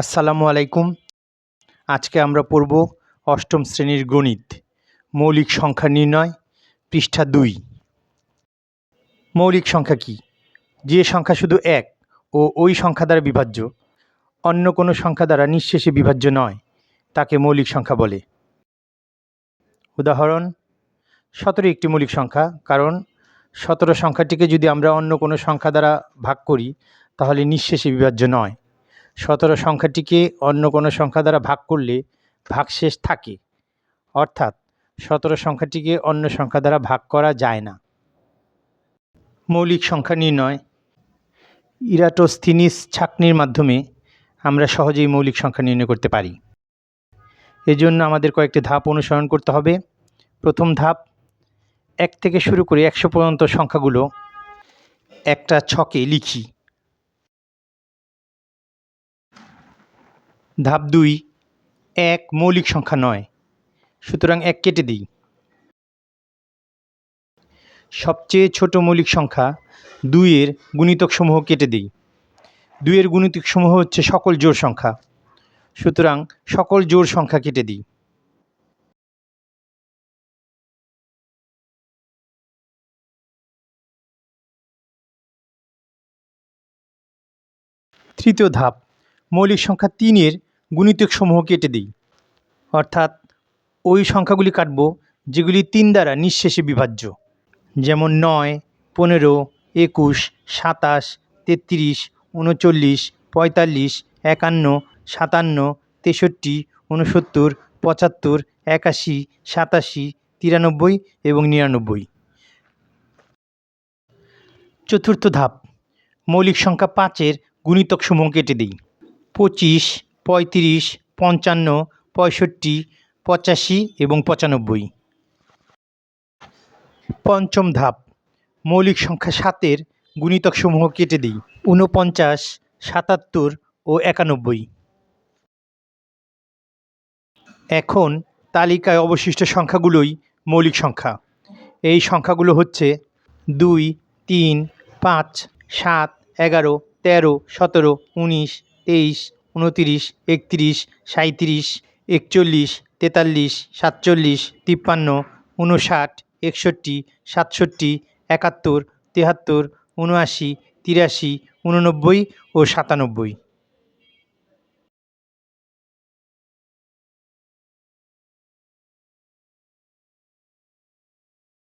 আসসালামু আলাইকুম। আজকে আমরা পড়ব অষ্টম শ্রেণির গণিত। মৌলিক সংখ্যা নির্ণয়, পৃষ্ঠা দুই। মৌলিক সংখ্যা কি? যে সংখ্যা শুধু এক ও ওই সংখ্যা দ্বারা বিভাজ্য, অন্য কোনো সংখ্যা দ্বারা নিঃশেষে বিভাজ্য নয়, তাকে মৌলিক সংখ্যা বলে। উদাহরণ, সতেরো একটি মৌলিক সংখ্যা, কারণ সতেরো সংখ্যাটিকে যদি আমরা অন্য কোনো সংখ্যা দ্বারা ভাগ করি, তাহলে নিঃশেষে বিভাজ্য নয়। সতেরো সংখ্যাটিকে অন্য কোনো সংখ্যা দ্বারা ভাগ করলে ভাগশেষ থাকে। অর্থাৎ সতেরো সংখ্যাটিকে অন্য সংখ্যা দ্বারা ভাগ করা যায় না। মৌলিক সংখ্যা নির্ণয়। ইরাটোস্থিনিস ছাঁকনির মাধ্যমে আমরা সহজেই মৌলিক সংখ্যা নির্ণয় করতে পারি। এজন্য আমাদের কয়েকটি ধাপ অনুসরণ করতে হবে। প্রথম ধাপ, এক থেকে শুরু করে একশো পর্যন্ত সংখ্যাগুলো একটা ছকে লিখি। ধাপ দুই, এক মৌলিক সংখ্যা নয়, সুতরাং এক কেটে দিই। সবচেয়ে ছোট মৌলিক সংখ্যা দুইয়ের গুণিতকসমূহ কেটে দিই। দুইয়ের গুণিতকসমূহ হচ্ছে সকল জোড় সংখ্যা, সুতরাং সকল জোড় সংখ্যা কেটে দিই। তৃতীয় ধাপ, মৌলিক সংখ্যা তিনের গুণিতকসমূহ কেটে দিই। অর্থাৎ ওই সংখ্যাগুলি কাটব যেগুলি তিন দ্বারা নিঃশেষে বিভাজ্য। যেমন নয়, পনেরো, একুশ, সাতাশ, তেত্রিশ, উনচল্লিশ, পঁয়তাল্লিশ, একান্ন, সাতান্ন, তেষট্টি, উনসত্তর, পঁচাত্তর, একাশি, সাতাশি, তিরানব্বই এবং নিরানব্বই। চতুর্থ ধাপ, মৌলিক সংখ্যা পাঁচের গুণিতক সমূহ কেটে দিই। পঁচিশ পঁয়ত্রিশ, পঞ্চান্ন, পঁয়ষট্টি, পঁচাশি এবং পঁচানব্বই। পঞ্চম ধাপ, মৌলিক সংখ্যা সাতের গুণিতকসমূহ কেটে দিই, ঊনপঞ্চাশ, সাতাত্তর ও একানব্বই। এখন তালিকায় অবশিষ্ট সংখ্যাগুলোই মৌলিক সংখ্যা। এই সংখ্যাগুলো হচ্ছে দুই, তিন, পাঁচ, সাত, এগারো, তেরো, সতেরো, উনিশ, তেইশ উনতিরিশ একতিরিশ, সাঁইতিরিশ, একচল্লিশ, তেতাল্লিশ, সাতচল্লিশ, তিপ্পান্ন উনষাট একষট্টি, সাতষট্টি, একাত্তর, তেহাত্তর উনআশি তিরাশি উননব্বই ও সাতানব্বই।